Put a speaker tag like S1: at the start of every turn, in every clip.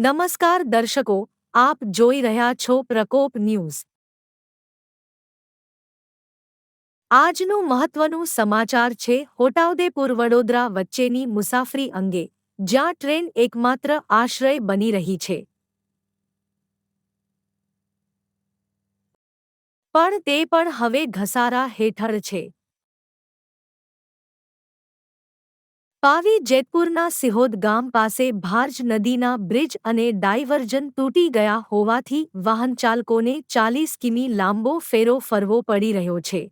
S1: નમસ્કાર દર્શકો, આપ જોઈ રહ્યા છો પ્રકોપ ન્યૂઝ. આજનું મહત્વનું સમાચાર છે, હોટાઉદેપુર વડોદરા વચ્ચેની મુસાફરી અંગે, જ્યાં ટ્રેન એકમાત્ર આશ્રય બની રહી છે. પણ તે પણ હવે ઘસારા હેઠળ છે. પાવી જેતપુરના સિહોદ ગામ પાસે ભારજ નદીના બ્રિજ અને ડાયવર્જન તૂટી ગયા હોવાથી વાહનચાલકોને ચાલીસ કિમી લાંબો ફેરો ફરવો પડી રહ્યો છે.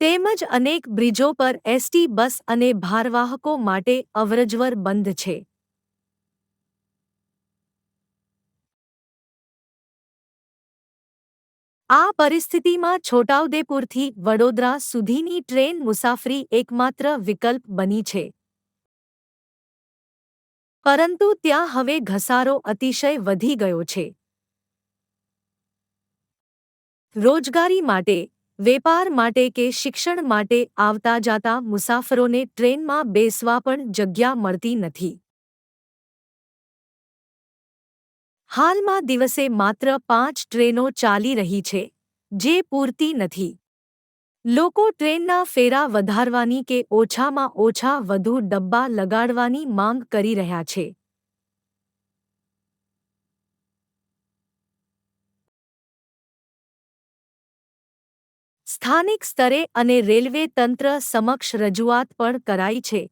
S1: તેમજ અનેક બ્રિજો પર એસટી બસ અને ભારવાહકો માટે અવરજવર બંધ છે. આ પરિસ્થિતિમાં છોટાઉદેપુરથી વડોદરા સુધીની ટ્રેન મુસાફરી એકમાત્ર વિકલ્પ બની છે. પરંતુ ત્યાં હવે ઘસારો અતિશય વધી ગયો છે. રોજગારી માટે, વેપાર માટે કે શિક્ષણ માટે આવતા જાતા મુસાફરોને ટ્રેનમાં બેસવા પણ જગ્યા મળતી નથી. હાલમાં દિવસે માત્ર પાંચ ટ્રેનો ચાલી રહી છે, જે પૂરતી નથી. લોકો ટ્રેનના ફેરા વધારવાની કે ઓછામાં ઓછા વધુ ડબ્બા લગાડવાની માંગ કરી રહ્યા છે. સ્થાનિક સ્તરે અને રેલવે તંત્ર સમક્ષ રજૂઆત પણ કરાઈ છે,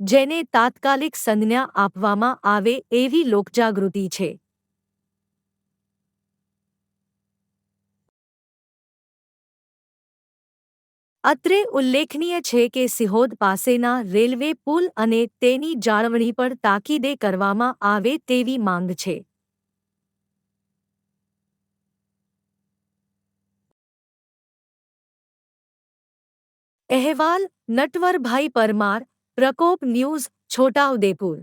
S1: જેને તાત્કાલિક સંજ્ઞા આપવામાં આવે એવી લોકજાગૃતિ છે. અત્રે ઉલ્લેખનીય છે કે સિહોદ પાસેના રેલવે પુલ અને તેની જાળવણી પણ તાકીદે કરવામાં આવે તેવી માંગ છે. અહેવાલ, નટવરભાઈ પરમાર, પ્રકોપ ન્યૂઝ, છોટાઉદેપુર.